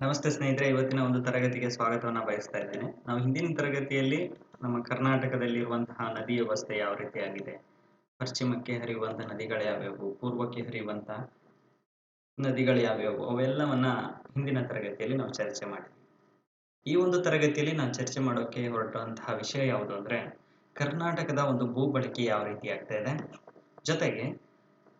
ನಮಸ್ತೆ ಸ್ನೇಹಿತರೆ, ಇವತ್ತಿನ ಒಂದು ತರಗತಿಗೆ ಸ್ವಾಗತವನ್ನು ಬಯಸ್ತಾ ಇದ್ದೇನೆ. ನಾವು ಹಿಂದಿನ ತರಗತಿಯಲ್ಲಿ ನಮ್ಮ ಕರ್ನಾಟಕದಲ್ಲಿರುವಂತಹ ನದಿ ವ್ಯವಸ್ಥೆ ಯಾವ ರೀತಿಯಾಗಿದೆ? ಪಶ್ಚಿಮಕ್ಕೆ ಹರಿಯುವಂತಹ ನದಿಗಳು ಯಾವ್ಯಾವು? ಪೂರ್ವಕ್ಕೆ ಹರಿಯುವಂತಹ ನದಿಗಳು ಯಾವ್ಯಾವು? ಅವೆಲ್ಲವನ್ನ ಹಿಂದಿನ ತರಗತಿಯಲ್ಲಿ ನಾವು ಚರ್ಚೆ ಮಾಡಿದ್ವಿ. ಈ ಒಂದು ತರಗತಿಯಲ್ಲಿ ನಾವು ಚರ್ಚೆ ಮಾಡೋಕೆ ಹೊರಟಂತಹ ವಿಷಯ ಯಾವುದು ಅಂದ್ರೆ, ಕರ್ನಾಟಕದ ಒಂದು ಭೂ ಯಾವ ರೀತಿ ಆಗ್ತಾ ಇದೆ? ಜೊತೆಗೆ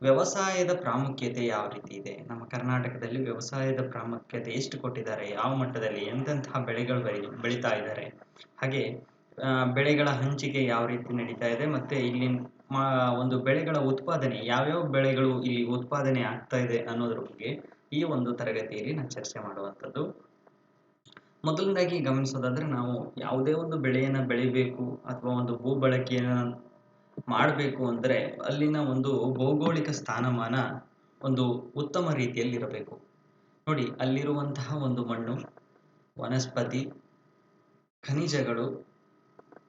ವ್ಯವಸಾಯದ ಪ್ರಾಮುಖ್ಯತೆ ಯಾವ ರೀತಿ ಇದೆ? ನಮ್ಮ ಕರ್ನಾಟಕದಲ್ಲಿ ವ್ಯವಸಾಯದ ಪ್ರಾಮುಖ್ಯತೆ ಎಷ್ಟು ಕೊಟ್ಟಿದ್ದಾರೆ? ಯಾವ ಮಟ್ಟದಲ್ಲಿ ಎಂತೆಂತಹ ಬೆಳೆಗಳು ಬೆಳಿ, ಬೆಳೀತಾ ಇದ್ದಾರೆ? ಹಾಗೆ ಬೆಳೆಗಳ ಹಂಚಿಕೆ ಯಾವ ರೀತಿ ನಡೀತಾ ಇದೆ? ಮತ್ತೆ ಇಲ್ಲಿ ಒಂದು ಬೆಳೆಗಳ ಉತ್ಪಾದನೆ, ಯಾವ್ಯಾವ ಬೆಳೆಗಳು ಇಲ್ಲಿ ಉತ್ಪಾದನೆ ಆಗ್ತಾ ಇದೆ ಅನ್ನೋದ್ರ ಬಗ್ಗೆ ಈ ಒಂದು ತರಗತಿಯಲ್ಲಿ ನಾನು ಚರ್ಚೆ ಮಾಡುವಂಥದ್ದು. ಮೊದಲನೇದಾಗಿ ಗಮನಿಸೋದಾದ್ರೆ ನಾವು ಯಾವುದೇ ಒಂದು ಬೆಳೆಯನ್ನ ಬೆಳಿಬೇಕು ಅಥವಾ ಒಂದು ಭೂ ಬಳಕೆಯನ್ನ ಮಾಡಬೇಕು ಅಂದರೆ ಅಲ್ಲಿನ ಒಂದು ಭೌಗೋಳಿಕ ಸ್ಥಾನಮಾನ ಒಂದು ಉತ್ತಮ ರೀತಿಯಲ್ಲಿ ಇರಬೇಕು ನೋಡಿ, ಅಲ್ಲಿರುವಂತಹ ಒಂದು ಮಣ್ಣು, ವನಸ್ಪತಿ, ಖನಿಜಗಳು,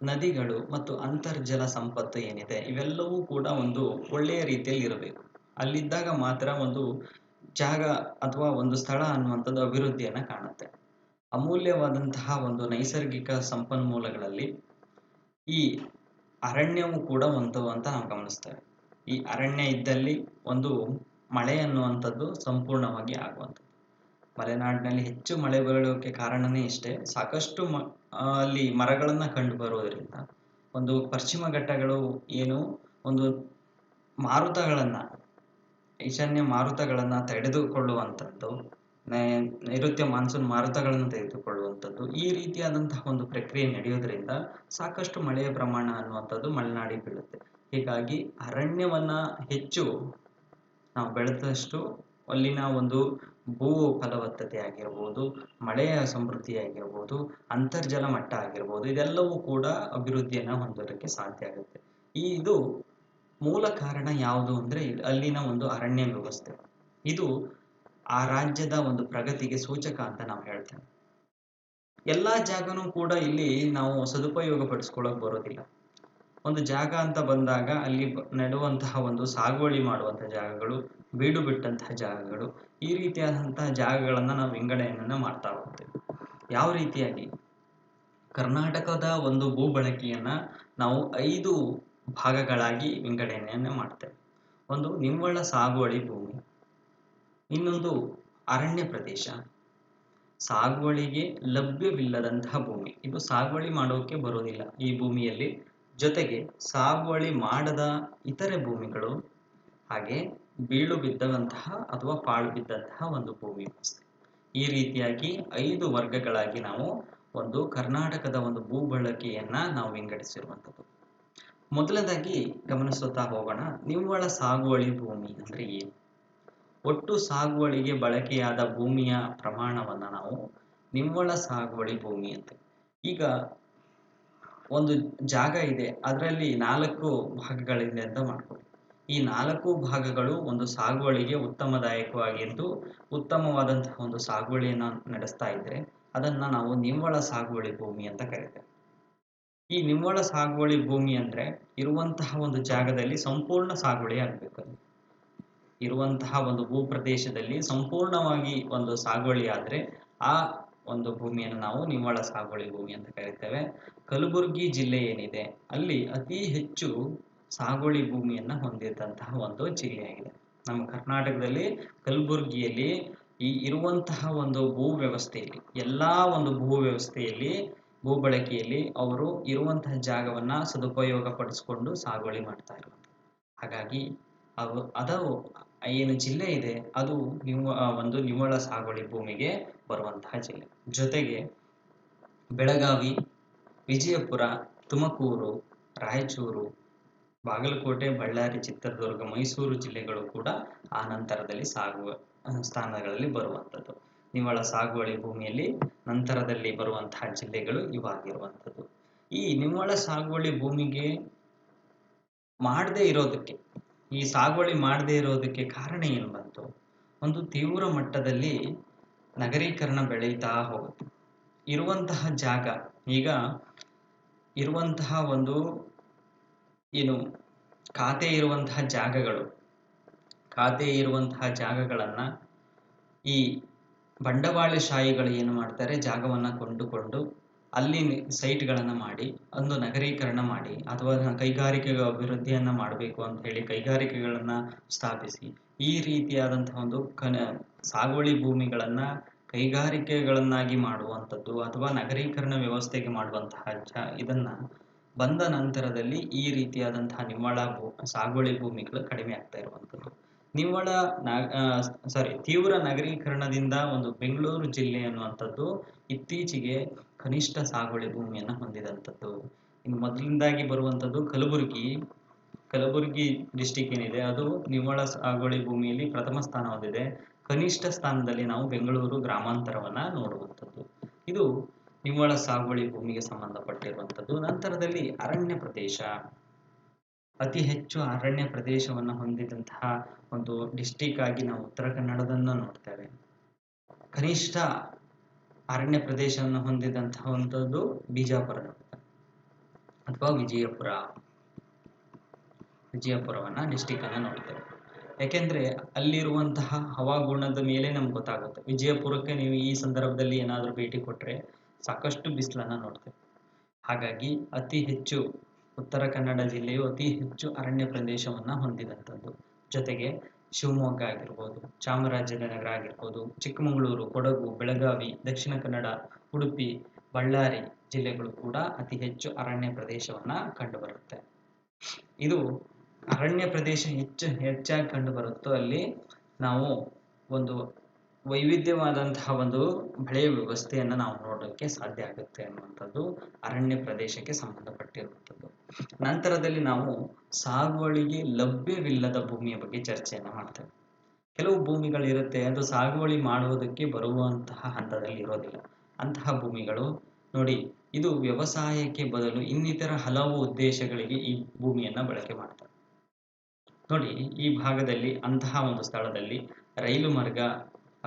ನದಿಗಳು ಮತ್ತು ಅಂತರ್ಜಲ ಸಂಪತ್ತು ಏನಿದೆ, ಇವೆಲ್ಲವೂ ಕೂಡ ಒಂದು ಒಳ್ಳೆಯ ರೀತಿಯಲ್ಲಿ ಇರಬೇಕು ಅಲ್ಲಿದ್ದಾಗ ಮಾತ್ರ ಒಂದು ಜಾಗ ಅಥವಾ ಒಂದು ಸ್ಥಳ ಅನ್ನುವಂಥದ್ದು ಅಭಿವೃದ್ಧಿಯನ್ನು ಕಾಣುತ್ತೆ. ಅಮೂಲ್ಯವಾದಂತಹ ಒಂದು ನೈಸರ್ಗಿಕ ಸಂಪನ್ಮೂಲಗಳಲ್ಲಿ ಈ ಅರಣ್ಯವು ಕೂಡ ಒಂದು ಅಂತ ನಾವು ಗಮನಿಸ್ತೇವೆ. ಈ ಅರಣ್ಯ ಇದ್ದಲ್ಲಿ ಒಂದು ಮಳೆ ಅನ್ನುವಂಥದ್ದು ಸಂಪೂರ್ಣವಾಗಿ ಆಗುವಂಥದ್ದು. ಮಲೆನಾಡಿನಲ್ಲಿ ಹೆಚ್ಚು ಮಳೆ ಬೀಳೋಕೆ ಕಾರಣನೇ ಇಷ್ಟೇ. ಸಾಕಷ್ಟು ಮ ಅಲ್ಲಿ ಮರಗಳನ್ನು ಕಂಡು ಬರುವುದರಿಂದ ಒಂದು ಪಶ್ಚಿಮ ಘಟ್ಟಗಳು ಏನು ಒಂದು ಮಾರುತಗಳನ್ನು, ಈಶಾನ್ಯ ಮಾರುತಗಳನ್ನು ತಡೆದುಕೊಳ್ಳುವಂಥದ್ದು ನೈಋತ್ಯ ಮಾನ್ಸೂನ್ ಮಾರುತಗಳನ್ನು ತೆಗೆದುಕೊಳ್ಳುವಂಥದ್ದು, ಈ ರೀತಿಯಾದಂತಹ ಒಂದು ಪ್ರಕ್ರಿಯೆ ನಡೆಯೋದ್ರಿಂದ ಸಾಕಷ್ಟು ಮಳೆಯ ಪ್ರಮಾಣ ಅನ್ನುವಂಥದ್ದು ಮಲೆನಾಡಿ ಬೀಳುತ್ತೆ. ಹೀಗಾಗಿ ಅರಣ್ಯವನ್ನ ಹೆಚ್ಚು ನಾವು ಬೆಳೆದಷ್ಟು ಅಲ್ಲಿನ ಒಂದು ಭೂ ಫಲವತ್ತತೆ ಆಗಿರ್ಬೋದು, ಮಳೆಯ ಸಮೃದ್ಧಿ ಆಗಿರ್ಬೋದು, ಅಂತರ್ಜಲ ಮಟ್ಟ ಆಗಿರ್ಬೋದು, ಇದೆಲ್ಲವೂ ಕೂಡ ಅಭಿವೃದ್ಧಿಯನ್ನ ಹೊಂದೋದಕ್ಕೆ ಸಾಧ್ಯ ಆಗುತ್ತೆ. ಈ ಇದು ಮೂಲ ಕಾರಣ ಯಾವುದು ಅಂದ್ರೆ ಅಲ್ಲಿನ ಒಂದು ಅರಣ್ಯ ವ್ಯವಸ್ಥೆ. ಇದು ಆ ರಾಜ್ಯದ ಒಂದು ಪ್ರಗತಿಗೆ ಸೂಚಕ ಅಂತ ನಾವು ಹೇಳ್ತೇವೆ. ಎಲ್ಲಾ ಜಾಗನೂ ಕೂಡ ಇಲ್ಲಿ ನಾವು ಸದುಪಯೋಗ ಪಡಿಸ್ಕೊಳ್ಳೋಕೆ ಬರೋದಿಲ್ಲ. ಒಂದು ಜಾಗ ಅಂತ ಬಂದಾಗ ಅಲ್ಲಿ ನೆಡುವಂತಹ ಒಂದು ಸಾಗುವಳಿ ಮಾಡುವಂತಹ ಜಾಗಗಳು, ಬೀಡು ಬಿಟ್ಟಂತಹ ಜಾಗಗಳು, ಈ ರೀತಿಯಾದಂತಹ ಜಾಗಗಳನ್ನ ನಾವು ವಿಂಗಡಣೆಯನ್ನ ಮಾಡ್ತಾ ಹೋಗ್ತೇವೆ. ಯಾವ ರೀತಿಯಾಗಿ? ಕರ್ನಾಟಕದ ಒಂದು ಭೂ ಬಳಕೆಯನ್ನ ನಾವು ಐದು ಭಾಗಗಳಾಗಿ ವಿಂಗಡಣೆಯನ್ನ ಮಾಡ್ತೇವೆ. ಒಂದು ನಿವ್ವಳ ಸಾಗುವಳಿ ಭೂಮಿ ಇನ್ನೊಂದು ಅರಣ್ಯ ಪ್ರದೇಶ. ಸಾಗುವಳಿಗೆ ಲಭ್ಯವಿಲ್ಲದಂತಹ ಭೂಮಿ. ಇದು ಸಾಗುವಳಿ ಮಾಡೋಕೆ ಬರೋದಿಲ್ಲ. ಈ ಭೂಮಿಯಲ್ಲಿ ಜೊತೆಗೆ ಸಾಗುವಳಿ ಮಾಡದ ಇತರೆ ಭೂಮಿಗಳು, ಹಾಗೆ ಬೀಳು ಬಿದ್ದವಂತಹ ಅಥವಾ ಪಾಳು ಬಿದ್ದಂತಹ ಒಂದು ಭೂಮಿ ಈ ರೀತಿಯಾಗಿ ಐದು ವರ್ಗಗಳಾಗಿ ನಾವು ಒಂದು ಕರ್ನಾಟಕದ ಒಂದು ಭೂ ಬಳಕೆಯನ್ನ ನಾವು ವಿಂಗಡಿಸಿರುವಂಥದ್ದು. ಮೊದಲನೇದಾಗಿ ಗಮನಿಸುತ್ತಾ ಹೋಗೋಣ, ನಿವ್ವಳ ಸಾಗುವಳಿ ಭೂಮಿ ಅಂದ್ರೆ ಏನು? ಒಟ್ಟು ಸಾಗುವಳಿಗೆ ಬಳಕೆಯಾದ ಭೂಮಿಯ ಪ್ರಮಾಣವನ್ನ ನಾವು ನಿವ್ವಳ ಸಾಗುವಳಿ ಭೂಮಿ ಅಂತ. ಈಗ ಒಂದು ಜಾಗ ಇದೆ, ಅದರಲ್ಲಿ ನಾಲ್ಕು ಭಾಗಗಳಿದೆ ಅಂತ ಮಾಡ್ಕೊಳ್ಳಿ ಈ ನಾಲ್ಕು ಭಾಗಗಳು ಒಂದು ಸಾಗುವಳಿಗೆ ಉತ್ತಮದಾಯಕವಾಗಿದ್ದು, ಉತ್ತಮವಾದಂತಹ ಒಂದು ಸಾಗುವಳಿಯನ್ನ ನಡೆಸ್ತಾ ಇದ್ರೆ ಅದನ್ನ ನಾವು ನಿವ್ವಳ ಸಾಗುವಳಿ ಭೂಮಿ ಅಂತ ಕರಿತೇವೆ. ಈ ನಿವ್ವಳ ಸಾಗುವಳಿ ಭೂಮಿ ಅಂದ್ರೆ ಇರುವಂತಹ ಒಂದು ಜಾಗದಲ್ಲಿ ಸಂಪೂರ್ಣ ಸಾಗುವಳಿ ಆಗ್ಬೇಕು ಇರುವಂತಹ ಒಂದು ಭೂ ಪ್ರದೇಶದಲ್ಲಿ ಸಂಪೂರ್ಣವಾಗಿ ಒಂದು ಸಾಗುವಳಿ ಆದ್ರೆ ಆ ಒಂದು ಭೂಮಿಯನ್ನು ನಾವು ನಿವ್ವಳ ಸಾಗುವಳಿ ಭೂಮಿ ಅಂತ ಕರಿತೇವೆ. ಕಲಬುರಗಿ ಜಿಲ್ಲೆ ಏನಿದೆ, ಅಲ್ಲಿ ಅತಿ ಹೆಚ್ಚು ಸಾಗುವಳಿ ಭೂಮಿಯನ್ನ ಹೊಂದಿದ್ದಂತಹ ಒಂದು ಜಿಲ್ಲೆಯಾಗಿದೆ. ನಮ್ಮ ಕರ್ನಾಟಕದಲ್ಲಿ ಕಲಬುರಗಿಯಲ್ಲಿ ಈ ಇರುವಂತಹ ಒಂದು ಭೂ ವ್ಯವಸ್ಥೆಯಲ್ಲಿ, ಎಲ್ಲಾ ಒಂದು ಭೂ ವ್ಯವಸ್ಥೆಯಲ್ಲಿ, ಭೂ ಬಳಕೆಯಲ್ಲಿ ಅವರು ಇರುವಂತಹ ಜಾಗವನ್ನ ಸದುಪಯೋಗ ಪಡಿಸಿಕೊಂಡು ಸಾಗುವಳಿ ಮಾಡ್ತಾ ಇರುವಂಥದ್ದು. ಹಾಗಾಗಿ ಅವು ಅದು ಏನು ಜಿಲ್ಲೆ ಇದೆ, ಅದು ನಿವ್ವ ಒಂದು ನಿವ್ವಳ ಸಾಗುವಳಿ ಭೂಮಿಗೆ ಬರುವಂತಹ ಜಿಲ್ಲೆ. ಜೊತೆಗೆ ಬೆಳಗಾವಿ, ವಿಜಯಪುರ, ತುಮಕೂರು, ರಾಯಚೂರು, ಬಾಗಲಕೋಟೆ, ಬಳ್ಳಾರಿ, ಚಿತ್ರದುರ್ಗ, ಮೈಸೂರು ಜಿಲ್ಲೆಗಳು ಕೂಡ ಆ ನಂತರದಲ್ಲಿ ಸಾಗುವ ಸ್ಥಾನಗಳಲ್ಲಿ ಬರುವಂಥದ್ದು. ನಿವ್ವಳ ಸಾಗುವಳಿ ಭೂಮಿಯಲ್ಲಿ ನಂತರದಲ್ಲಿ ಬರುವಂತಹ ಜಿಲ್ಲೆಗಳು ಇವಾಗಿರುವಂಥದ್ದು. ಈ ನಿವ್ವಳ ಸಾಗುವಳಿ ಭೂಮಿಗೆ ಮಾಡದೇ ಇರೋದಕ್ಕೆ ಈ ಸಾಗುವಳಿ ಮಾಡದೇ ಇರೋದಕ್ಕೆ ಕಾರಣ ಏನು ಬಂತು? ಒಂದು ತೀವ್ರ ಮಟ್ಟದಲ್ಲಿ ನಗರೀಕರಣ ಬೆಳೀತಾ ಹೋಗುತ್ತೆ. ಇರುವಂತಹ ಜಾಗ, ಈಗ ಇರುವಂತಹ ಒಂದು ಏನು, ಖಾತೆ ಇರುವಂತಹ ಜಾಗಗಳು, ಖಾತೆ ಇರುವಂತಹ ಜಾಗಗಳನ್ನ ಈ ಬಂಡವಾಳಶಾಹಿಗಳು ಏನು ಮಾಡ್ತಾರೆ, ಜಾಗವನ್ನು ಕೊಂಡುಕೊಂಡು ಅಲ್ಲಿ ಸೈಟ್ಗಳನ್ನು ಮಾಡಿ, ಒಂದು ನಗರೀಕರಣ ಮಾಡಿ, ಅಥವಾ ಕೈಗಾರಿಕೆಗಳ ಅಭಿವೃದ್ಧಿಯನ್ನು ಮಾಡಬೇಕು ಅಂತ ಹೇಳಿ ಕೈಗಾರಿಕೆಗಳನ್ನು ಸ್ಥಾಪಿಸಿ, ಈ ರೀತಿಯಾದಂತಹ ಒಂದು ಕನ, ಸಾಗುವಳಿ ಭೂಮಿಗಳನ್ನು ಕೈಗಾರಿಕೆಗಳನ್ನಾಗಿ ಮಾಡುವಂಥದ್ದು, ಅಥವಾ ನಗರೀಕರಣ ವ್ಯವಸ್ಥೆಗೆ ಮಾಡುವಂತಹ ಜ ಇದನ್ನು ಬಂದ ನಂತರದಲ್ಲಿ ಈ ರೀತಿಯಾದಂತಹ ನಿವ್ವಳ ಭೂ, ಸಾಗುವಳಿ ಭೂಮಿಗಳು ಕಡಿಮೆ ಆಗ್ತಾ ಇರುವಂಥದ್ದು. ನಿವ್ವಳ ಸಾರಿ ತೀವ್ರ ನಗರೀಕರಣದಿಂದ ಒಂದು ಬೆಂಗಳೂರು ಜಿಲ್ಲೆ ಅನ್ನುವಂಥದ್ದು ಇತ್ತೀಚೆಗೆ ಕನಿಷ್ಠ ಸಾಗುವಳಿ ಭೂಮಿಯನ್ನು ಹೊಂದಿದಂಥದ್ದು. ಇನ್ನು ಮೊದಲಿಂದಾಗಿ ಬರುವಂಥದ್ದು ಕಲಬುರಗಿ. ಕಲಬುರಗಿ ಡಿಸ್ಟಿಕ್ ಏನಿದೆ, ಅದು ನಿವ್ವಳ ಸಾಗುವಳಿ ಭೂಮಿಯಲ್ಲಿ ಪ್ರಥಮ ಸ್ಥಾನ ಹೊಂದಿದೆ. ಕನಿಷ್ಠ ಸ್ಥಾನದಲ್ಲಿ ನಾವು ಬೆಂಗಳೂರು ಗ್ರಾಮಾಂತರವನ್ನ ನೋಡುವಂಥದ್ದು. ಇದು ನಿವ್ವಳ ಸಾಗುವಳಿ ಭೂಮಿಗೆ ಸಂಬಂಧಪಟ್ಟಿರುವಂಥದ್ದು. ನಂತರದಲ್ಲಿ ಅರಣ್ಯ ಪ್ರದೇಶ. ಅತಿ ಹೆಚ್ಚು ಅರಣ್ಯ ಪ್ರದೇಶವನ್ನು ಹೊಂದಿದಂತಹ ಒಂದು ಡಿಸ್ಟಿಕ್ ಆಗಿ ನಾವು ಉತ್ತರ ಕನ್ನಡದನ್ನ ನೋಡ್ತೇವೆ. ಕನಿಷ್ಠ ಅರಣ್ಯ ಪ್ರದೇಶವನ್ನು ಹೊಂದಿದಂತಹ ಒಂಥದ್ದು ಬಿಜಾಪುರ ಅಥವಾ ವಿಜಯಪುರ. ವಿಜಯಪುರವನ್ನ ಡಿಸ್ಟಿಕ್ ಅನ್ನ ನೋಡ್ತೇವೆ. ಯಾಕೆಂದ್ರೆ ಅಲ್ಲಿರುವಂತಹ ಹವಾಗುಣದ ಮೇಲೆ ನಮ್ಗೆ ಗೊತ್ತಾಗುತ್ತೆ. ವಿಜಯಪುರಕ್ಕೆ ನೀವು ಈ ಸಂದರ್ಭದಲ್ಲಿ ಏನಾದರೂ ಭೇಟಿ ಕೊಟ್ಟರೆ ಸಾಕಷ್ಟು ಬಿಸಿಲನ್ನ ನೋಡ್ತೇವೆ. ಹಾಗಾಗಿ ಅತಿ ಹೆಚ್ಚು ಉತ್ತರ ಕನ್ನಡ ಜಿಲ್ಲೆಯು ಅತಿ ಹೆಚ್ಚು ಅರಣ್ಯ ಪ್ರದೇಶವನ್ನ ಹೊಂದಿದಂಥದ್ದು. ಜೊತೆಗೆ ಶಿವಮೊಗ್ಗ ಆಗಿರ್ಬೋದು, ಚಾಮರಾಜನಗರ ಆಗಿರ್ಬೋದು, ಚಿಕ್ಕಮಗಳೂರು, ಕೊಡಗು, ಬೆಳಗಾವಿ, ದಕ್ಷಿಣ ಕನ್ನಡ, ಉಡುಪಿ, ಬಳ್ಳಾರಿ ಜಿಲ್ಲೆಗಳು ಕೂಡ ಅತಿ ಹೆಚ್ಚು ಅರಣ್ಯ ಪ್ರದೇಶವನ್ನ ಕಂಡುಬರುತ್ತೆ. ಇದು ಅರಣ್ಯ ಪ್ರದೇಶ ಹೆಚ್ಚು ಹೆಚ್ಚಾಗಿ ಕಂಡುಬರುತ್ತೋ ಅಲ್ಲಿ ನಾವು ಒಂದು ವೈವಿಧ್ಯವಾದಂತಹ ಒಂದು ಬೆಳೆಯ ವ್ಯವಸ್ಥೆಯನ್ನು ನಾವು ನೋಡೋಕ್ಕೆ ಸಾಧ್ಯ ಆಗುತ್ತೆ ಅನ್ನುವಂಥದ್ದು ಅರಣ್ಯ ಪ್ರದೇಶಕ್ಕೆ ಸಂಬಂಧಪಟ್ಟಿರುವಂಥದ್ದು. ನಂತರದಲ್ಲಿ ನಾವು ಸಾಗುವಳಿಗೆ ಲಭ್ಯವಿಲ್ಲದ ಭೂಮಿಯ ಬಗ್ಗೆ ಚರ್ಚೆಯನ್ನು ಮಾಡ್ತೇವೆ. ಕೆಲವು ಭೂಮಿಗಳಿರುತ್ತೆ, ಅದು ಸಾಗುವಳಿ ಮಾಡುವುದಕ್ಕೆ ಬರುವಂತಹ ಹಂತದಲ್ಲಿ ಇರೋದಿಲ್ಲ. ಅಂತಹ ಭೂಮಿಗಳು ನೋಡಿ, ಇದು ವ್ಯವಸಾಯಕ್ಕೆ ಬದಲು ಇನ್ನಿತರ ಹಲವು ಉದ್ದೇಶಗಳಿಗೆ ಈ ಭೂಮಿಯನ್ನ ಬಳಕೆ ಮಾಡ್ತಾರೆ ನೋಡಿ, ಈ ಭಾಗದಲ್ಲಿ ಅಂತಹ ಒಂದು ಸ್ಥಳದಲ್ಲಿ ರೈಲು ಮಾರ್ಗ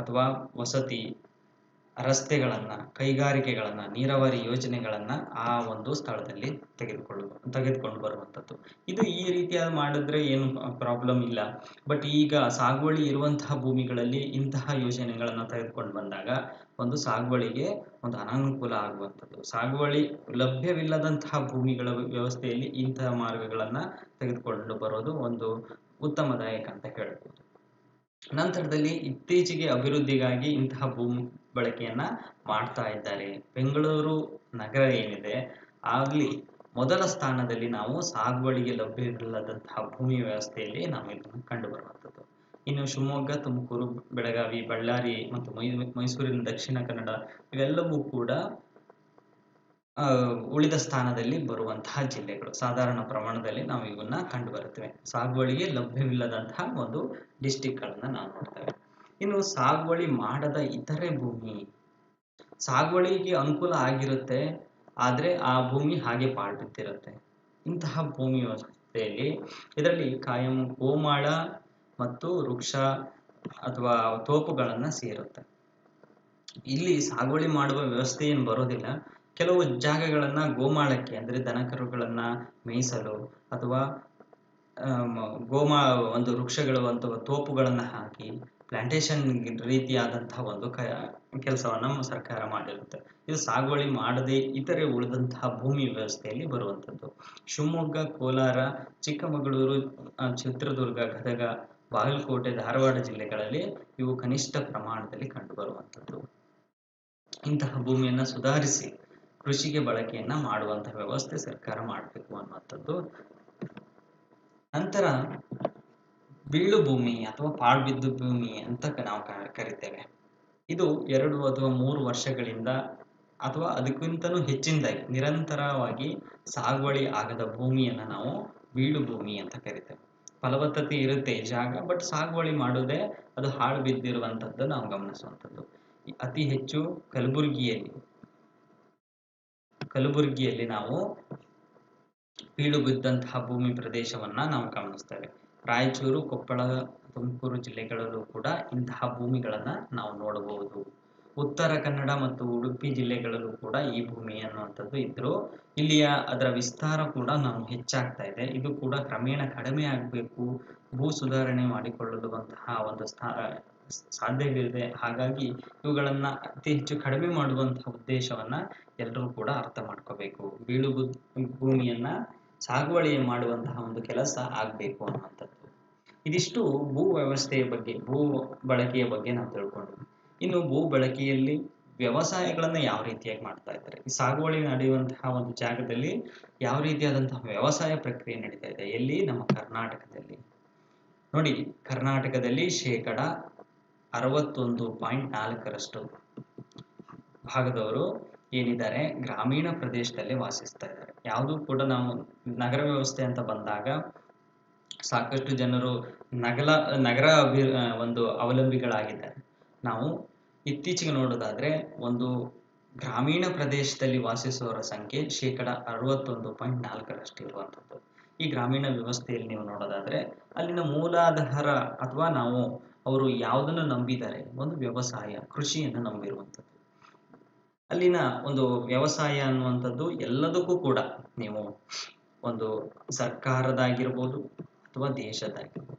ಅಥವಾ ವಸತಿ ರಸ್ತೆಗಳನ್ನ, ಕೈಗಾರಿಕೆಗಳನ್ನ, ನೀರಾವರಿ ಯೋಜನೆಗಳನ್ನ ಆ ಒಂದು ಸ್ಥಳದಲ್ಲಿ ತೆಗೆದುಕೊಳ್ಳ, ತೆಗೆದುಕೊಂಡು ಬರುವಂಥದ್ದು. ಇದು ಈ ರೀತಿಯಾದ ಮಾಡಿದ್ರೆ ಏನು ಪ್ರಾಬ್ಲಮ್ ಇಲ್ಲ. ಬಟ್ ಈಗ ಸಾಗುವಳಿ ಇರುವಂತಹ ಭೂಮಿಗಳಲ್ಲಿ ಇಂತಹ ಯೋಜನೆಗಳನ್ನು ತೆಗೆದುಕೊಂಡು ಬಂದಾಗ ಒಂದು ಸಾಗುವಳಿಗೆ ಒಂದು ಅನಾನುಕೂಲ ಆಗುವಂಥದ್ದು. ಸಾಗುವಳಿ ಲಭ್ಯವಿಲ್ಲದಂತಹ ಭೂಮಿಗಳ ವ್ಯವಸ್ಥೆಯಲ್ಲಿ ಇಂತಹ ಮಾರ್ಗಗಳನ್ನ ತೆಗೆದುಕೊಂಡು ಬರೋದು ಒಂದು ಉತ್ತಮದಾಯಕ ಅಂತ ಹೇಳ್ಬೋದು. ನಂತರದಲ್ಲಿ ಇತ್ತೀಚೆಗೆ ಅಭಿವೃದ್ಧಿಗಾಗಿ ಇಂತಹ ಭೂಮಿ ಬಳಕೆಯನ್ನ ಮಾಡ್ತಾ ಇದ್ದಾರೆ. ಬೆಂಗಳೂರು ನಗರ ಏನಿದೆ, ಆಗ್ಲಿ ಮೊದಲ ಸ್ಥಾನದಲ್ಲಿ ನಾವು ಸಾಗುವಳಿಗೆ ಲಭ್ಯವಿಲ್ಲದಂತಹ ಭೂಮಿ ವ್ಯವಸ್ಥೆಯಲ್ಲಿ ನಾವು ಇದನ್ನು ಕಂಡು ಬರುವಂಥದ್ದು. ಇನ್ನು ಶಿವಮೊಗ್ಗ, ತುಮಕೂರು, ಬೆಳಗಾವಿ, ಬಳ್ಳಾರಿ ಮತ್ತು ಮೈ ಮೈಸೂರಿನ ದಕ್ಷಿಣ ಕನ್ನಡ ಇವೆಲ್ಲವೂ ಕೂಡ ಉಳಿದ ಸ್ಥಾನದಲ್ಲಿ ಬರುವಂತಹ ಜಿಲ್ಲೆಗಳು. ಸಾಧಾರಣ ಪ್ರಮಾಣದಲ್ಲಿ ನಾವು ಇವನ್ನ ಕಂಡು ಬರುತ್ತೇವೆ ಸಾಗುವಳಿಗೆ ಲಭ್ಯವಿಲ್ಲದಂತಹ ಒಂದು ಡಿಸ್ಟಿಕ್ಗಳನ್ನ ನಾವು ನೋಡ್ತೇವೆ. ಇನ್ನು ಸಾಗುವಳಿ ಮಾಡದ ಇತರೆ ಭೂಮಿ, ಸಾಗುವಳಿಗೆ ಅನುಕೂಲ ಆಗಿರುತ್ತೆ, ಆದ್ರೆ ಆ ಭೂಮಿ ಹಾಗೆ ಪಾಳ್ಬಿಟ್ಟಿರುತ್ತೆ ಇಂತಹ ಭೂಮಿ ವ್ಯವಸ್ಥೆಯಲ್ಲಿ ಇದರಲ್ಲಿ ಕಾಯಂ ಗೋಮಾಳ ಮತ್ತು ವೃಕ್ಷ ಅಥವಾ ತೋಪುಗಳನ್ನ ಸೇರುತ್ತೆ. ಇಲ್ಲಿ ಸಾಗುವಳಿ ಮಾಡುವ ವ್ಯವಸ್ಥೆ ಏನು ಬರೋದಿಲ್ಲ. ಕೆಲವು ಜಾಗಗಳನ್ನ ಗೋಮಾಳಕ್ಕೆ, ಅಂದ್ರೆ ದನಕರುಗಳನ್ನ ಮೇಯಿಸಲು ಅಥವಾ ಗೋಮಾ ಒಂದು ವೃಕ್ಷಗಳು ಅಥವಾ ತೋಪುಗಳನ್ನ ಹಾಕಿ ಪ್ಲಾಂಟೇಶನ್ ರೀತಿಯಾದಂತಹ ಒಂದು ಕ, ಕೆಲಸವನ್ನ ಸರ್ಕಾರ ಮಾಡಿರುತ್ತೆ. ಇದು ಸಾಗುವಳಿ ಮಾಡದೆ ಇತರೆ ಉಳಿದಂತಹ ಭೂಮಿ ವ್ಯವಸ್ಥೆಯಲ್ಲಿ ಬರುವಂಥದ್ದು. ಶಿವಮೊಗ್ಗ, ಕೋಲಾರ, ಚಿಕ್ಕಮಗಳೂರು ಚಿತ್ರದುರ್ಗ, ಗದಗ, ಬಾಗಲಕೋಟೆ, ಧಾರವಾಡ ಜಿಲ್ಲೆಗಳಲ್ಲಿ ಇವು ಕನಿಷ್ಠ ಪ್ರಮಾಣದಲ್ಲಿ ಕಂಡುಬರುವಂಥದ್ದು ಇಂತಹ ಭೂಮಿಯನ್ನು ಸುಧಾರಿಸಿ ಕೃಷಿಗೆ ಬಳಕೆಯನ್ನ ಮಾಡುವಂತಹ ವ್ಯವಸ್ಥೆ ಸರ್ಕಾರ ಮಾಡಬೇಕು ಅನ್ನುವಂಥದ್ದು. ನಂತರ ಬೀಳು ಭೂಮಿ ಅಥವಾ ಪಾಳ್ಬಿದ್ದು ಭೂಮಿ ಅಂತ ನಾವು ಕರಿತೇವೆ. ಇದು ಎರಡು ಅಥವಾ ಮೂರು ವರ್ಷಗಳಿಂದ ಅಥವಾ ಅದಕ್ಕಿಂತಲೂ ಹೆಚ್ಚಿನದಾಗಿ, ನಿರಂತರವಾಗಿ ಸಾಗುವಳಿ ಆಗದ ಭೂಮಿಯನ್ನ ನಾವು ಬೀಳು ಭೂಮಿ ಅಂತ ಕರಿತೇವೆ. ಫಲವತ್ತತೆ ಇರುತ್ತೆ ಜಾಗ, ಬಟ್ ಸಾಗುವಳಿ ಮಾಡೋದೇ ಅದು ಹಾಳು ಬಿದ್ದಿರುವಂಥದ್ದು ನಾವು ಗಮನಿಸುವಂಥದ್ದು. ಅತಿ ಹೆಚ್ಚು ಕಲಬುರಗಿಯಲ್ಲಿ ಕಲಬುರಗಿಯಲ್ಲಿ ನಾವು ಬೀಳು ಬಿದ್ದಂತಹ ಭೂಮಿ ಪ್ರದೇಶವನ್ನ ನಾವು ಗಮನಿಸ್ತೇವೆ. ರಾಯಚೂರು, ಕೊಪ್ಪಳ, ತುಮಕೂರು ಜಿಲ್ಲೆಗಳಲ್ಲೂ ಕೂಡ ಇಂತಹ ಭೂಮಿಗಳನ್ನ ನಾವು ನೋಡಬಹುದು. ಉತ್ತರ ಕನ್ನಡ ಮತ್ತು ಉಡುಪಿ ಜಿಲ್ಲೆಗಳಲ್ಲೂ ಕೂಡ ಈ ಭೂಮಿ ಅನ್ನುವಂಥದ್ದು ಇದ್ರು. ಇಲ್ಲಿಯ ಅದರ ವಿಸ್ತಾರ ಕೂಡ ನಾವು ಹೆಚ್ಚಾಗ್ತಾ ಇದೆ. ಇದು ಕೂಡ ಕ್ರಮೇಣ ಕಡಿಮೆ ಆಗಬೇಕು. ಭೂ ಸುಧಾರಣೆ ಮಾಡಿಕೊಳ್ಳುವಂತಹ ಒಂದು ಸ್ಥಾ ಸಾಧ್ಯವಿದೆ ಹಾಗಾಗಿ ಇವುಗಳನ್ನ ಅತಿ ಹೆಚ್ಚು ಕಡಿಮೆ ಮಾಡುವಂತಹ ಉದ್ದೇಶವನ್ನ ಎಲ್ಲರೂ ಕೂಡ ಅರ್ಥ ಮಾಡ್ಕೋಬೇಕು. ಬೀಳು ಭೂಮಿಯನ್ನ ಸಾಗುವಳಿ ಮಾಡುವಂತಹ ಒಂದು ಕೆಲಸ ಆಗ್ಬೇಕು ಅನ್ನುವಂಥದ್ದು. ಇದಿಷ್ಟು ಭೂ ವ್ಯವಸ್ಥೆಯ ಬಗ್ಗೆ, ಭೂ ಬಳಕೆಯ ಬಗ್ಗೆ ನಾವು ತಿಳ್ಕೊಂಡ್ವಿ ಇನ್ನು ಭೂ ಬಳಕೆಯಲ್ಲಿ ವ್ಯವಸಾಯಗಳನ್ನ ಯಾವ ರೀತಿಯಾಗಿ ಮಾಡ್ತಾ ಇದ್ದಾರೆ? ಈ ಸಾಗುವಳಿ ನಡೆಯುವಂತಹ ಒಂದು ಜಾಗದಲ್ಲಿ ಯಾವ ರೀತಿಯಾದಂತಹ ವ್ಯವಸಾಯ ಪ್ರಕ್ರಿಯೆ ನಡೀತಾ ಇದೆ? ಎಲ್ಲಿ? ನಮ್ಮ ಕರ್ನಾಟಕದಲ್ಲಿ. ನೋಡಿ, ಕರ್ನಾಟಕದಲ್ಲಿ ಶೇಕಡ ಅರವತ್ತೊಂದು ಪಾಯಿಂಟ್ ನಾಲ್ಕರಷ್ಟು ಭಾಗದವರು ಏನಿದ್ದಾರೆ ಗ್ರಾಮೀಣ ಪ್ರದೇಶದಲ್ಲಿ ವಾಸಿಸ್ತಾ ಇದ್ದಾರೆ. ಯಾವುದು ಕೂಡ ನಾವು ನಗರ ವ್ಯವಸ್ಥೆ ಅಂತ ಬಂದಾಗ ಸಾಕಷ್ಟು ಜನರು ನಗಲ, ನಗರ ಅಭಿ ಒಂದು ಅವಲಂಬಿಗಳಾಗಿದ್ದಾರೆ. ನಾವು ಇತ್ತೀಚೆಗೆ ನೋಡೋದಾದ್ರೆ ಒಂದು ಗ್ರಾಮೀಣ ಪ್ರದೇಶದಲ್ಲಿ ವಾಸಿಸುವವರ ಸಂಖ್ಯೆ ಶೇಕಡ ಅರವತ್ತೊಂದು ಪಾಯಿಂಟ್ ನಾಲ್ಕರಷ್ಟು ಇರುವಂಥದ್ದು. ಈ ಗ್ರಾಮೀಣ ವ್ಯವಸ್ಥೆಯಲ್ಲಿ ನೀವು ನೋಡೋದಾದ್ರೆ ಅಲ್ಲಿನ ಮೂಲಾಧಾರ ಅಥವಾ ನಾವು ಅವರು ಯಾವುದನ್ನು ನಂಬಿದ್ದಾರೆ ಒಂದು ವ್ಯವಸಾಯ, ಕೃಷಿಯನ್ನು ನಂಬಿರುವಂಥದ್ದು. ಅಲ್ಲಿನ ಒಂದು ವ್ಯವಸಾಯ ಅನ್ನುವಂಥದ್ದು ಎಲ್ಲದಕ್ಕೂ ಕೂಡ ನೀವು ಒಂದು ಸರ್ಕಾರದಾಗಿರ್ಬೋದು ಅಥವಾ ದೇಶದಾಗಿರ್ಬೋದು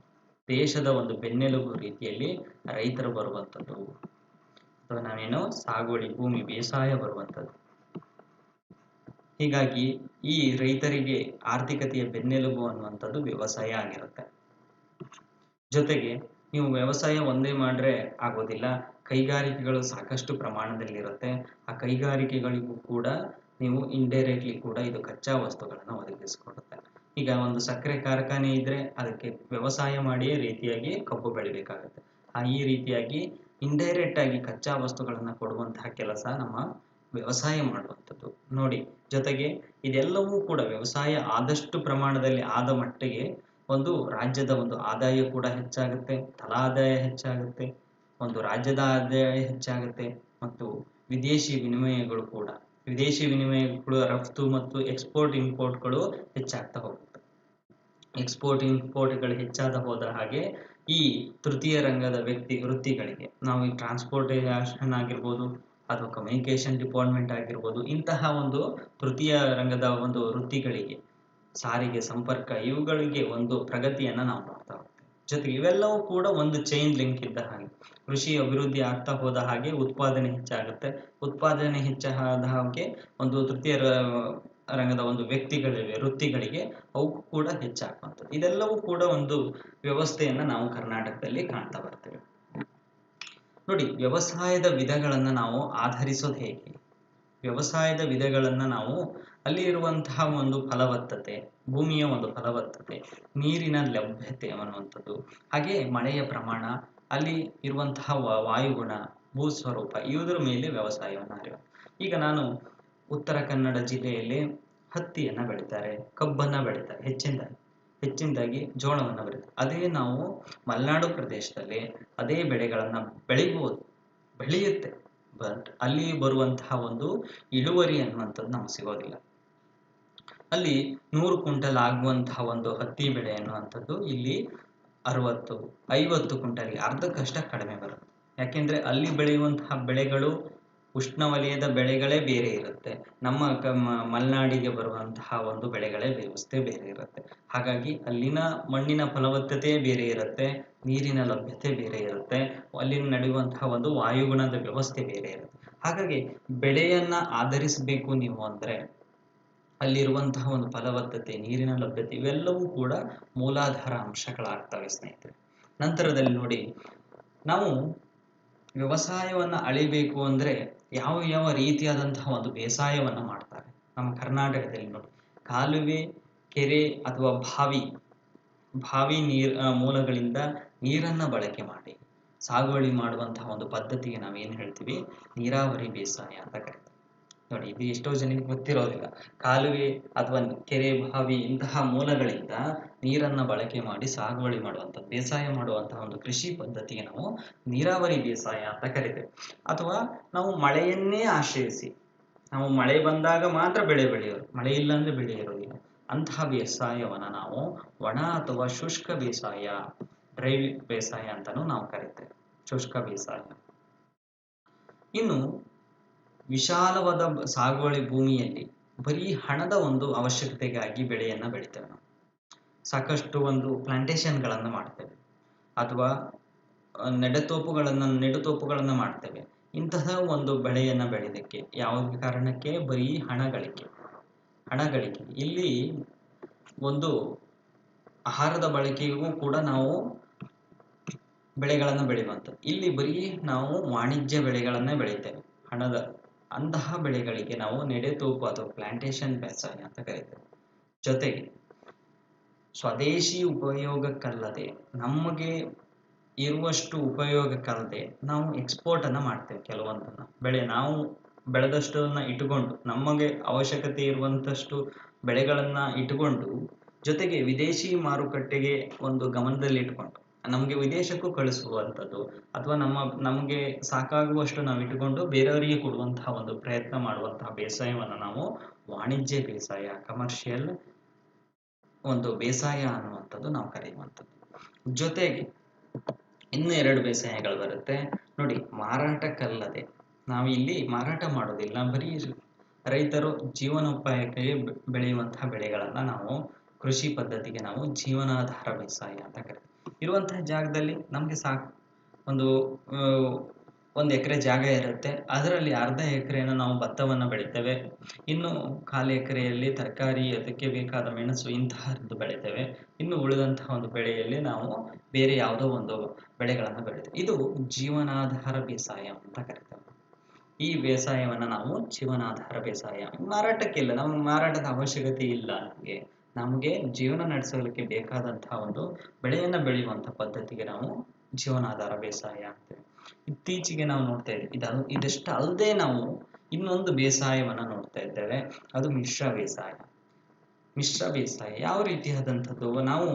ದೇಶದ ಒಂದು ಬೆನ್ನೆಲುಬು ರೀತಿಯಲ್ಲಿ ರೈತರು ಬರುವಂಥದ್ದು ಅಥವಾ ನಾವೇನು ಸಾಗುವಳಿ ಭೂಮಿ ಬೇಸಾಯ ಬರುವಂಥದ್ದು. ಹೀಗಾಗಿ ಈ ರೈತರಿಗೆ ಆರ್ಥಿಕತೆಯ ಬೆನ್ನೆಲುಬು ಅನ್ನುವಂಥದ್ದು ವ್ಯವಸಾಯ ಆಗಿರುತ್ತೆ. ಜೊತೆಗೆ ನೀವು ವ್ಯವಸಾಯ ಒಂದೇ ಮಾಡ್ರೆ ಆಗೋದಿಲ್ಲ. ಕೈಗಾರಿಕೆಗಳು ಸಾಕಷ್ಟು ಪ್ರಮಾಣದಲ್ಲಿ ಇರುತ್ತೆ ಆ ಕೈಗಾರಿಕೆಗಳಿಗೂ ಕೂಡ ನೀವು ಇಂಡೈರೆಕ್ಟ್ಲಿ ಕೂಡ ಇದು ಕಚ್ಚಾ ವಸ್ತುಗಳನ್ನು ಒದಗಿಸಿಕೊಡುತ್ತೆ. ಈಗ ಒಂದು ಸಕ್ಕರೆ ಕಾರ್ಖಾನೆ ಇದ್ರೆ ಅದಕ್ಕೆ ವ್ಯವಸಾಯ ಮಾಡಿಯೇ ರೀತಿಯಾಗಿ ಕಬ್ಬು ಬೆಳಿಬೇಕಾಗುತ್ತೆ. ಆ ಈ ರೀತಿಯಾಗಿ ಇಂಡೈರೆಕ್ಟ್ ಆಗಿ ಕಚ್ಚಾ ವಸ್ತುಗಳನ್ನು ಕೊಡುವಂತಹ ಕೆಲಸ ನಮ್ಮ ವ್ಯವಸಾಯ ಮಾಡುವಂಥದ್ದು. ನೋಡಿ, ಜೊತೆಗೆ ಇದೆಲ್ಲವೂ ಕೂಡ ವ್ಯವಸಾಯ ಆದಷ್ಟು ಪ್ರಮಾಣದಲ್ಲಿ ಆದ ಮಟ್ಟಿಗೆ ಒಂದು ರಾಜ್ಯದ ಒಂದು ಆದಾಯ ಕೂಡ ಹೆಚ್ಚಾಗುತ್ತೆ, ತಲಾದಾಯ ಹೆಚ್ಚಾಗುತ್ತೆ, ಒಂದು ರಾಜ್ಯದ ಆದಾಯ ಹೆಚ್ಚಾಗುತ್ತೆ ಮತ್ತು ವಿದೇಶಿ ವಿನಿಮಯಗಳು ಕೂಡ. ವಿದೇಶಿ ವಿನಿಮಯಗಳು ರಫ್ತು ಮತ್ತು ಎಕ್ಸ್ಪೋರ್ಟ್ ಇಂಪೋರ್ಟ್ಗಳು ಹೆಚ್ಚಾಗ್ತಾ ಹೋಗುತ್ತೆ. ಎಕ್ಸ್ಪೋರ್ಟ್ ಇಂಪೋರ್ಟ್ಗಳು ಹೆಚ್ಚಾದ ಹೋದ ಹಾಗೆ ಈ ತೃತೀಯ ರಂಗದ ವ್ಯಕ್ತಿ ವೃತ್ತಿಗಳಿಗೆ, ನಾವು ಈ ಟ್ರಾನ್ಸ್ಪೋರ್ಟೇಷನ್ ಆಗಿರ್ಬೋದು ಅಥವಾ ಕಮ್ಯುನಿಕೇಶನ್ ಡಿಪಾರ್ಟ್ಮೆಂಟ್ ಆಗಿರ್ಬೋದು ಇಂತಹ ಒಂದು ತೃತೀಯ ರಂಗದ ಒಂದು ವೃತ್ತಿಗಳಿಗೆ ಸಾರಿಗೆ, ಸಂಪರ್ಕ ಇವುಗಳಿಗೆ ಒಂದು ಪ್ರಗತಿಯನ್ನ ನಾವು ಮಾಡ್ತಾ ಹೋಗ್ತೇವೆ. ಜೊತೆಗೆ ಇವೆಲ್ಲವೂ ಕೂಡ ಒಂದು ಚೈನ್ ಲಿಂಕ್ ಇದ್ದ ಹಾಗೆ. ಕೃಷಿ ಅಭಿವೃದ್ಧಿ ಆಗ್ತಾ ಹೋದ ಹಾಗೆ ಉತ್ಪಾದನೆ ಹೆಚ್ಚಾಗುತ್ತೆ. ಉತ್ಪಾದನೆ ಹೆಚ್ಚಾದ ಹಾಗೆ ಒಂದು ತೃತೀಯ ರಂಗದ ಒಂದು ವ್ಯಕ್ತಿಗಳಿವೆ, ವೃತ್ತಿಗಳಿಗೆ ಅವಕ್ಕೂ ಕೂಡ ಹೆಚ್ಚಾಗುವಂಥದ್ದು ಇದೆಲ್ಲವೂ ಕೂಡ ಒಂದು ವ್ಯವಸ್ಥೆಯನ್ನ ನಾವು ಕರ್ನಾಟಕದಲ್ಲಿ ಕಾಣ್ತಾ ಬರ್ತೇವೆ. ನೋಡಿ, ವ್ಯವಸಾಯದ ವಿಧಗಳನ್ನ ನಾವು ಆಧರಿಸೋದು ಹೇಗೆ? ವ್ಯವಸಾಯದ ವಿಧಗಳನ್ನ ನಾವು ಅಲ್ಲಿ ಇರುವಂತಹ ಒಂದು ಫಲವತ್ತತೆ, ಭೂಮಿಯ ಒಂದು ಫಲವತ್ತತೆ, ನೀರಿನ ಲಭ್ಯತೆ ಅನ್ನುವಂಥದ್ದು. ಹಾಗೆ ಮಳೆಯ ಪ್ರಮಾಣ, ಅಲ್ಲಿ ಇರುವಂತಹ ವಾಯುಗುಣ, ಭೂಸ್ವರೂಪ, ಇವುದರ ಮೇಲೆ ವ್ಯವಸಾಯವನ್ನು ಅರಿವು ಈಗ ನಾನು ಉತ್ತರ ಕನ್ನಡ ಜಿಲ್ಲೆಯಲ್ಲಿ ಹತ್ತಿಯನ್ನು ಬೆಳಿತಾರೆ, ಕಬ್ಬನ್ನ ಬೆಳಿತಾರೆ ಹೆಚ್ಚಿನದಾಗಿ ಹೆಚ್ಚಿನದಾಗಿ ಜೋಳವನ್ನು ಬೆಳಿತಾರೆ. ಅದೇ ನಾವು ಮಲೆನಾಡು ಪ್ರದೇಶದಲ್ಲಿ ಅದೇ ಬೆಳೆಗಳನ್ನು ಬೆಳಿಬೋದು, ಬೆಳೆಯುತ್ತೆ. ಬಟ್ ಅಲ್ಲಿ ಬರುವಂತಹ ಒಂದು ಇಳುವರಿ ಅನ್ನುವಂಥದ್ದು ನಮ್ಗೆ ಸಿಗೋದಿಲ್ಲ. ಅಲ್ಲಿ ನೂರು ಕ್ವಿಂಟಲ್ ಆಗುವಂತಹ ಒಂದು ಹತ್ತಿ ಬೆಳೆ ಅನ್ನುವಂಥದ್ದು ಇಲ್ಲಿ ಅರವತ್ತು, ಐವತ್ತು ಕ್ವಿಂಟಲ್ಗೆ ಅರ್ಧಕ್ಕಷ್ಟ ಕಡಿಮೆ ಬರುತ್ತೆ. ಯಾಕೆಂದ್ರೆ ಅಲ್ಲಿ ಬೆಳೆಯುವಂತಹ ಬೆಳೆಗಳು ಉಷ್ಣವಲಯದ ಬೆಳೆಗಳೇ ಬೇರೆ ಇರುತ್ತೆ. ನಮ್ಮ ಕ- ಮಲೆನಾಡಿಗೆ ಬರುವಂತಹ ಒಂದು ಬೆಳೆಗಳೇ ವ್ಯವಸ್ಥೆ ಬೇರೆ ಇರುತ್ತೆ. ಹಾಗಾಗಿ ಅಲ್ಲಿನ ಮಣ್ಣಿನ ಫಲವತ್ತತೆ ಬೇರೆ ಇರುತ್ತೆ, ನೀರಿನ ಲಭ್ಯತೆ ಬೇರೆ ಇರುತ್ತೆ ಅಲ್ಲಿ ನಡೆಯುವಂತಹ ಒಂದು ವಾಯುಗುಣದ ವ್ಯವಸ್ಥೆ ಬೇರೆ ಇರುತ್ತೆ. ಹಾಗಾಗಿ ಬೆಳೆಯನ್ನ ಆಧರಿಸಬೇಕು ನೀವು ಅಂದ್ರೆ ಅಲ್ಲಿರುವಂತಹ ಒಂದು ಫಲವತ್ತತೆ, ನೀರಿನ ಲಭ್ಯತೆ ಇವೆಲ್ಲವೂ ಕೂಡ ಮೂಲಾಧಾರ ಅಂಶಗಳಾಗ್ತವೆ ಸ್ನೇಹಿತರೆ. ನಂತರದಲ್ಲಿ ನೋಡಿ, ನಾವು ವ್ಯವಸಾಯವನ್ನ ಅಳಿಬೇಕು ಅಂದ್ರೆ ಯಾವ ಯಾವ ರೀತಿಯಾದಂತಹ ಒಂದು ಬೇಸಾಯವನ್ನ ಮಾಡ್ತಾರೆ. ನಮ್ಮ ಕರ್ನಾಟಕದಲ್ಲಿ ನೋಡಿ, ಕಾಲುವೆ, ಕೆರೆ ಅಥವಾ ಬಾವಿ ಬಾವಿ ನೀರ್ ಮೂಲಗಳಿಂದ ನೀರನ್ನ ಬಳಕೆ ಮಾಡಿ. ಸಾಗುವಳಿ ಮಾಡುವಂತಹ ಒಂದು ಪದ್ಧತಿಗೆ ನಾವೇನ್ ಹೇಳ್ತೀವಿ? ನೀರಾವರಿ ಬೇಸಾಯ ಅಂತ ಕರಿತೀವಿ ನೋಡಿ, ಇದು ಎಷ್ಟೋ ಜನಕ್ಕೆ ಗೊತ್ತಿರೋದಿಲ್ಲ. ಕಾಲುವೆ ಅಥವಾ ಕೆರೆ, ಬಾವಿ ಇಂತಹ ಮೂಲಗಳಿಂದ ನೀರನ್ನ ಬಳಕೆ ಮಾಡಿ ಸಾಗುವಳಿ ಮಾಡುವಂಥ, ಬೇಸಾಯ ಮಾಡುವಂತಹ ಒಂದು ಕೃಷಿ ಪದ್ಧತಿಗೆ ನಾವು ನೀರಾವರಿ ಬೇಸಾಯ ಅಂತ ಕರಿತೇವೆ. ಅಥವಾ ನಾವು ಮಳೆಯನ್ನೇ ಆಶ್ರಯಿಸಿ, ನಾವು ಮಳೆ ಬಂದಾಗ ಮಾತ್ರ ಬೆಳೆ ಬೆಳೆಯೋರು, ಮಳೆ ಇಲ್ಲ ಅಂದ್ರೆ ಬೆಳೆ ಇರೋದಿಲ್ಲ. ಅಂತಹ ಬೇಸಾಯವನ್ನ ನಾವು ಒಣ ಅಥವಾ ಶುಷ್ಕ ಬೇಸಾಯ ಡ್ರೈ ಬೇಸಾಯ ಅಂತಾನೂ ನಾವು ಕರಿತೇವೆ. ಶುಷ್ಕ ಬೇಸಾಯ. ಇನ್ನು ವಿಶಾಲವಾದ ಸಾಗುವಳಿ ಭೂಮಿಯಲ್ಲಿ ಬರೀ ಹಣದ ಒಂದು ಅವಶ್ಯಕತೆಗಾಗಿ ಬೆಳೆಯನ್ನು ಬೆಳಿತೇವೆ ನಾವು. ಸಾಕಷ್ಟು ಒಂದು ಪ್ಲಾಂಟೇಶನ್ಗಳನ್ನು ಮಾಡ್ತೇವೆ. ಅಥವಾ ನೆಡತೋಪುಗಳನ್ನು, ನೆಡುತೋಪುಗಳನ್ನು ಮಾಡ್ತೇವೆ. ಇಂತಹ ಒಂದು ಬೆಳೆಯನ್ನು ಬೆಳೆಯೋದಕ್ಕೆ ಯಾವ ಕಾರಣಕ್ಕೆ? ಬರೀ ಹಣ ಗಳಿಕೆ ಇಲ್ಲಿ ಒಂದು ಆಹಾರದ ಬಳಕೆಗೂ ಕೂಡ ನಾವು ಬೆಳೆಗಳನ್ನು ಬೆಳೆಯುವಂಥದ್ದು. ಇಲ್ಲಿ ಬರೀ ನಾವು ವಾಣಿಜ್ಯ ಬೆಳೆಗಳನ್ನೇ ಬೆಳಿತೇವೆ. ಹಣದ ಅಂತಹ ಬೆಳೆಗಳಿಗೆ ನಾವು ನೆಡೆತೋಪು ಅಥವಾ ಪ್ಲಾಂಟೇಶನ್ ಬೇಸಾಯ ಅಂತ ಕರಿತೇವೆ. ಜೊತೆಗೆ ಸ್ವದೇಶಿ ಉಪಯೋಗಕ್ಕಲ್ಲದೆ ನಮಗೆ ಇರುವಷ್ಟು ಉಪಯೋಗಕ್ಕಲ್ಲದೆ ನಾವು ಎಕ್ಸ್ಪೋರ್ಟ್ ಅನ್ನ ಮಾಡ್ತೇವೆ ಕೆಲವೊಂದನ್ನ. ಬೆಳೆ ನಾವು ಬೆಳೆದಷ್ಟನ್ನ ಇಟ್ಟುಕೊಂಡು ನಮಗೆ ಅವಶ್ಯಕತೆ ಇರುವಂತಷ್ಟು ಬೆಳೆಗಳನ್ನ ಇಟ್ಟುಕೊಂಡು ಜೊತೆಗೆ ವಿದೇಶಿ ಮಾರುಕಟ್ಟೆಗೆ ಒಂದು ಗಮನದಲ್ಲಿ ಇಟ್ಕೊಂಡು ನಮಗೆ ವಿದೇಶಕ್ಕೂ ಕಳಿಸುವಂಥದ್ದು ಅಥವಾ ನಮ್ಮ, ನಮಗೆ ಸಾಕಾಗುವಷ್ಟು ನಾವು ಇಟ್ಟುಕೊಂಡು ಬೇರೆಯವರಿಗೆ ಕೊಡುವಂತಹ ಒಂದು ಪ್ರಯತ್ನ ಮಾಡುವಂತಹ ಬೇಸಾಯವನ್ನು ನಾವು ವಾಣಿಜ್ಯ ಬೇಸಾಯ ಕಮರ್ಷಿಯಲ್ ಒಂದು ಬೇಸಾಯ ಅನ್ನುವಂಥದ್ದು ನಾವು ಕರೆಯುವಂಥದ್ದು. ಜೊತೆಗೆ ಇನ್ನು ಎರಡು ಬೇಸಾಯಗಳು ಬರುತ್ತೆ. ನೋಡಿ, ಮಾರಾಟಕ್ಕಲ್ಲದೆ ನಾವು ಇಲ್ಲಿ ಮಾರಾಟ ಮಾಡೋದಿಲ್ಲ. ಬರೀ ರೈತರು ಜೀವನೋಪಾಯಕ್ಕೆ ಬೆಳೆಯುವಂತಹ ಬೆಳೆಗಳನ್ನ ನಾವು ಕೃಷಿ ಪದ್ಧತಿಗೆ ನಾವು ಜೀವನಾಧಾರ ಬೇಸಾಯ ಅಂತ ಕರಿತೀವಿ. ಇರುವಂತಹ ಜಾಗದಲ್ಲಿ ನಮಗೆ ಸಾಕು. ಒಂದು ಒಂದು ಎಕರೆ ಜಾಗ ಇರುತ್ತೆ. ಅದರಲ್ಲಿ ಅರ್ಧ ಎಕರೆನ ನಾವು ಭತ್ತವನ್ನು ಬೆಳಿತೇವೆ. ಇನ್ನು ಕಾಲು ಎಕರೆಯಲ್ಲಿ ತರಕಾರಿ, ಅದಕ್ಕೆ ಬೇಕಾದ ಮೆಣಸು ಇಂತಹದ್ದು ಬೆಳಿತೇವೆ. ಇನ್ನು ಉಳಿದಂತಹ ಒಂದು ಬೆಳೆಯಲ್ಲಿ ನಾವು ಬೇರೆ ಯಾವುದೋ ಒಂದು ಬೆಳೆಗಳನ್ನು ಬೆಳಿತೇವೆ. ಇದು ಜೀವನಾಧಾರ ಬೇಸಾಯ ಅಂತ ಕರಿತೇವೆ ಈ ಬೇಸಾಯವನ್ನು ನಾವು ಜೀವನಾಧಾರ ಬೇಸಾಯ ಮಾರಾಟಕ್ಕಿಲ್ಲ ನಮಗೆ ಮಾರಾಟದ ಅವಶ್ಯಕತೆ ಇಲ್ಲ ನಮಗೆ. ನಮಗೆ ಜೀವನ ನಡೆಸಲಿಕ್ಕೆ ಬೇಕಾದಂತಹ ಒಂದು ಬೆಳೆಯನ್ನು ಬೆಳೆಯುವಂಥ ಪದ್ಧತಿಗೆ ನಾವು ಜೀವನಾಧಾರ ಬೇಸಾಯ ಅಂತೇವೆ ಇತ್ತೀಚೆಗೆ ನಾವು ನೋಡ್ತಾ ಇದ್ದೀವಿ ಇದು ಇದಷ್ಟು ಅಲ್ಲದೆ ನಾವು ಇನ್ನೊಂದು ಬೇಸಾಯವನ್ನ ನೋಡ್ತಾ ಇದ್ದೇವೆ, ಅದು ಮಿಶ್ರ ಬೇಸಾಯ. ಮಿಶ್ರ ಬೇಸಾಯ ಯಾವ ರೀತಿಯಾದಂಥದ್ದು? ನಾವು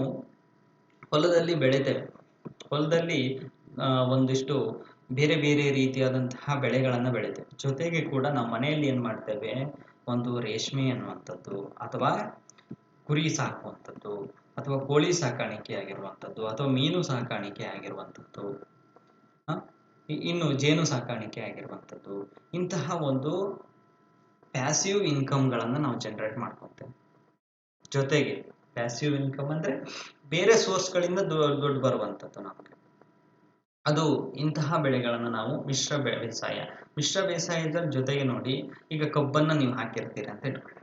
ಹೊಲದಲ್ಲಿ ಬೆಳೆತೇವೆ. ಹೊಲದಲ್ಲಿ ಒಂದಿಷ್ಟು ಬೇರೆ ಬೇರೆ ರೀತಿಯಾದಂತಹ ಬೆಳೆಗಳನ್ನು ಬೆಳಿತೇವೆ. ಜೊತೆಗೆ ಕೂಡ ನಾವು ಮನೆಯಲ್ಲಿ ಏನು ಮಾಡ್ತೇವೆ? ಒಂದು ರೇಷ್ಮೆ ಅನ್ನುವಂಥದ್ದು ಅಥವಾ ಕುರಿ ಸಾಕುವಂಥದ್ದು ಅಥವಾ ಕೋಳಿ ಸಾಕಾಣಿಕೆ ಆಗಿರುವಂಥದ್ದು ಅಥವಾ ಮೀನು ಸಾಕಾಣಿಕೆ ಆಗಿರುವಂಥದ್ದು ಇನ್ನು ಜೇನು ಸಾಕಾಣಿಕೆ ಆಗಿರುವಂಥದ್ದು, ಇಂತಹ ಒಂದು ಪ್ಯಾಸಿವ್ ಇನ್ಕಮ್ಗಳನ್ನು ನಾವು ಜನರೇಟ್ ಮಾಡ್ಕೊತೇವೆ. ಜೊತೆಗೆ ಪ್ಯಾಸಿವ್ ಇನ್ಕಮ್ ಅಂದರೆ ಬೇರೆ ಸೋರ್ಸ್ಗಳಿಂದ ದುಡ್ಡು ಬರುವಂಥದ್ದು ನಮಗೆ. ಅದು ಇಂತಹ ಬೆಳೆಗಳನ್ನು ನಾವು ಮಿಶ್ರ ಬೇಸಾಯ, ಮಿಶ್ರ ಬೇಸಾಯದ ಜೊತೆಗೆ ನೋಡಿ ಈಗ ಕಬ್ಬನ್ನು ನೀವು ಹಾಕಿರ್ತೀರ ಅಂತ ಇಟ್ಕೊಳ್ಳಿ.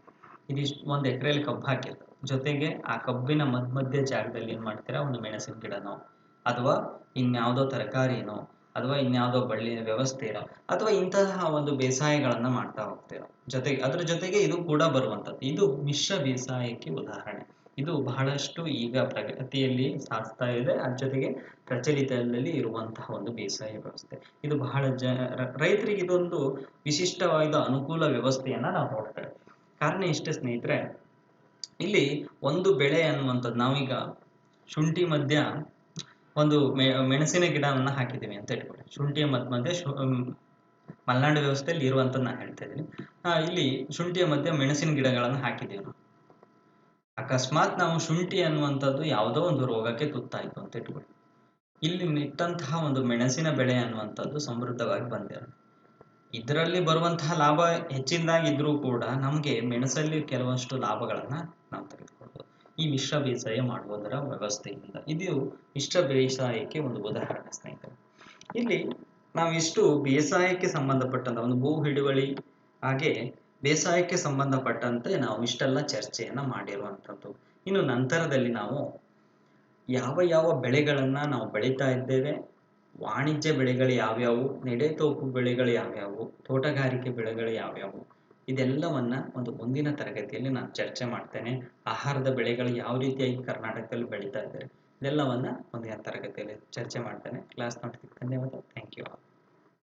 ಇದಿಷ್ಟು, ಒಂದು ಎಕರೆಯಲ್ಲಿ ಕಬ್ಬು ಹಾಕಿರ್ತಾರೆ ಜೊತೆಗೆ ಆ ಕಬ್ಬಿನ ಮಧ್ಯ ಮಧ್ಯ ಜಾಗದಲ್ಲಿ ಏನು ಮಾಡ್ತೀರಾ? ಒಂದು ಮೆಣಸಿನ ಗಿಡನೋ, ಅಥವಾ ಇನ್ಯಾವುದೋ ತರಕಾರಿನೋ, ಅಥವಾ ಇನ್ಯಾವುದೋ ಬಳ್ಳಿಯ ಇರೋ, ಅಥವಾ ಇಂತಹ ಒಂದು ಬೇಸಾಯಗಳನ್ನು ಮಾಡ್ತಾ ಹೋಗ್ತೀರಾ? ಜೊತೆಗೆ, ಅದ್ರ ಜೊತೆಗೆ ಇದು ಕೂಡ ಬರುವಂಥದ್ದು. ಇದು ಮಿಶ್ರ ಬೇಸಾಯಕ್ಕೆ ಉದಾಹರಣೆ. ಇದು ಬಹಳಷ್ಟು ಈಗ ಪ್ರಗತಿಯಲ್ಲಿ ಸಾಧಿಸ್ತಾ ಇದೆ. ಅದ್ರ ಜೊತೆಗೆ ಪ್ರಚಲಿತದಲ್ಲಿ ಇರುವಂತಹ ಒಂದು ಬೇಸಾಯ ವ್ಯವಸ್ಥೆ. ಇದು ಬಹಳ ಜ ರೈತರಿಗೆ ಇದೊಂದು ವಿಶಿಷ್ಟವಾದ ಅನುಕೂಲ ವ್ಯವಸ್ಥೆಯನ್ನ ನಾವು ನೋಡ್ತೇವೆ. ಕಾರಣ ಇಷ್ಟೇ ಸ್ನೇಹಿತರೆ ಇಲ್ಲಿ ಒಂದು ಬೆಳೆ ಅನ್ನುವಂಥದ್ದು ನಾವೀಗ ಶುಂಠಿ ಮಧ್ಯ ಒಂದು ಮೆ, ಮೆಣಸಿನ ಗಿಡವನ್ನು ಹಾಕಿದ್ದೀವಿ ಅಂತ ಇಟ್ಕೊಳ್ಳಿ ಶುಂಠಿಯ ಮಧ್ಯ ಮಧ್ಯೆ ಶು ಮಲೆನಾಡು ವ್ಯವಸ್ಥೆಯಲ್ಲಿ ಇರುವಂತ ನಾನು ಹೇಳ್ತಾ ಇದ್ದೀನಿ. ಇಲ್ಲಿ ಶುಂಠಿಯ ಮಧ್ಯೆ ಮೆಣಸಿನ ಗಿಡಗಳನ್ನು ಹಾಕಿದ್ದೀವಿ ಅಕಸ್ಮಾತ್ ನಾವು ಶುಂಠಿ ಅನ್ನುವಂಥದ್ದು ಯಾವುದೋ ಒಂದು ರೋಗಕ್ಕೆ ತುತ್ತಾಯಿತು ಅಂತ ಇಟ್ಕೊಳ್ಳಿ. ಇಲ್ಲಿ ನಿಟ್ಟಂತಹ ಒಂದು ಮೆಣಸಿನ ಬೆಳೆ ಅನ್ನುವಂಥದ್ದು ಸಮೃದ್ಧವಾಗಿ ಬಂದಿರುತ್ತೆ ಇದರಲ್ಲಿ ಬರುವಂತಹ ಲಾಭ ಹೆಚ್ಚಿನದಾಗಿದ್ರೂ ಕೂಡ ನಮಗೆ ಮೆಣಸಲ್ಲಿ ಕೆಲವಷ್ಟು ಲಾಭಗಳನ್ನ ನಾವು ತೆಗೆದುಕೊಳ್ಬೋದು. ಈ ಮಿಶ್ರ ಬೇಸಾಯ ಮಾಡುವುದರ ವ್ಯವಸ್ಥೆಯಿಂದ ಇದು ಮಿಶ್ರ ಬೇಸಾಯಕ್ಕೆ ಒಂದು ಉದಾಹರಣೆ ಸ್ನೇಹಿತರೆ. ಇಲ್ಲಿ ನಾವು ಇಷ್ಟು ಬೇಸಾಯಕ್ಕೆ ಸಂಬಂಧಪಟ್ಟಂತ ಒಂದು ಭೂ ಹಿಡುವಳಿ ಹಾಗೆ ಬೇಸಾಯಕ್ಕೆ ಸಂಬಂಧಪಟ್ಟಂತೆ ನಾವು ಇಷ್ಟೆಲ್ಲ ಚರ್ಚೆಯನ್ನ ಮಾಡಿರುವಂಥದ್ದು ಇನ್ನು ನಂತರದಲ್ಲಿ ನಾವು ಯಾವ ಯಾವ ಬೆಳೆಗಳನ್ನ ನಾವು ಬೆಳೀತಾ ಇದ್ದೇವೆ ವಾಣಿಜ್ಯ ಬೆಳೆಗಳು ಯಾವ್ಯಾವು? ನೆಡೆತೋಪು ಬೆಳೆಗಳು ಯಾವ್ಯಾವು? ತೋಟಗಾರಿಕೆ ಬೆಳೆಗಳು ಯಾವ್ಯಾವು? ಇದೆಲ್ಲವನ್ನ ಒಂದು ಮುಂದಿನ ತರಗತಿಯಲ್ಲಿ ನಾನು ಚರ್ಚೆ ಮಾಡ್ತೇನೆ. ಆಹಾರದ ಬೆಳೆಗಳು ಯಾವ ರೀತಿಯಾಗಿ ಕರ್ನಾಟಕದಲ್ಲಿ ಬೆಳೀತಾ ಇದ್ದಾರೆ, ಇದೆಲ್ಲವನ್ನ ಮುಂದಿನ ತರಗತಿಯಲ್ಲಿ ಚರ್ಚೆ ಮಾಡ್ತೇನೆ. ಕ್ಲಾಸ್ ನೋಡ್ತಿದ್ದಕ್ಕೆ ಧನ್ಯವಾದ. Thank you